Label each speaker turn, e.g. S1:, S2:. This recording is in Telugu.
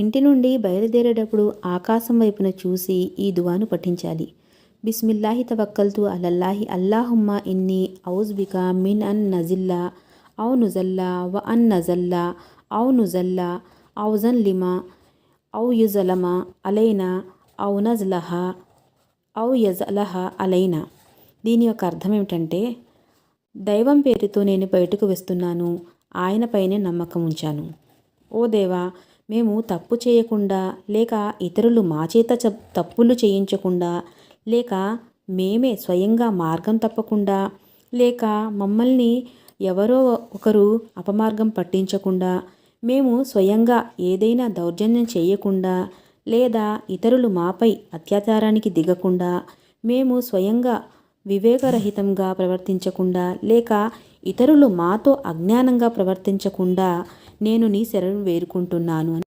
S1: ఇంటి నుండి బయలుదేరేటప్పుడు ఆకాశం వైపున చూసి ఈ దువాను పఠించాలి. బిస్మిల్లాహి తవక్కల్తు అలల్లాహి అల్లాహుమ్మ ఇన్ని ఔజ్బిక మిన్ అన్ నజిల్లా ఔ నుజల్లా వ అన్ నజల్లా ఔ నుజల్లా ఔజన్ లిమా ఔ యుజలమా అలైనా ఔ నజ్లహ ఔ యజలహ అలైనా. దీని యొక్క అర్థం ఏమిటంటే దైవం పేరుతో నేను బయటకు వస్తున్నాను ఆయనపైనే నమ్మకం ఉంచాను. ఓ దేవా మేము తప్పు చేయకుండా లేక ఇతరులు మా చేత చ- తప్పులు చేయించకుండా లేక మేమే స్వయంగా మార్గం తప్పకుండా లేక మమ్మల్ని ఎవరో ఒకరు అపమార్గం పట్టించకుండా మేము స్వయంగా ఏదైనా దౌర్జన్యం చేయకుండా లేదా ఇతరులు మాపై అత్యాచారానికి దిగకుండా మేము స్వయంగా వివేకరహితంగా ప్రవర్తించకుండా లేక ఇతరులు మాతో అజ్ఞానంగా ప్రవర్తించకుండా నేను నీ శరణు వేడుకుంటున్నాను అని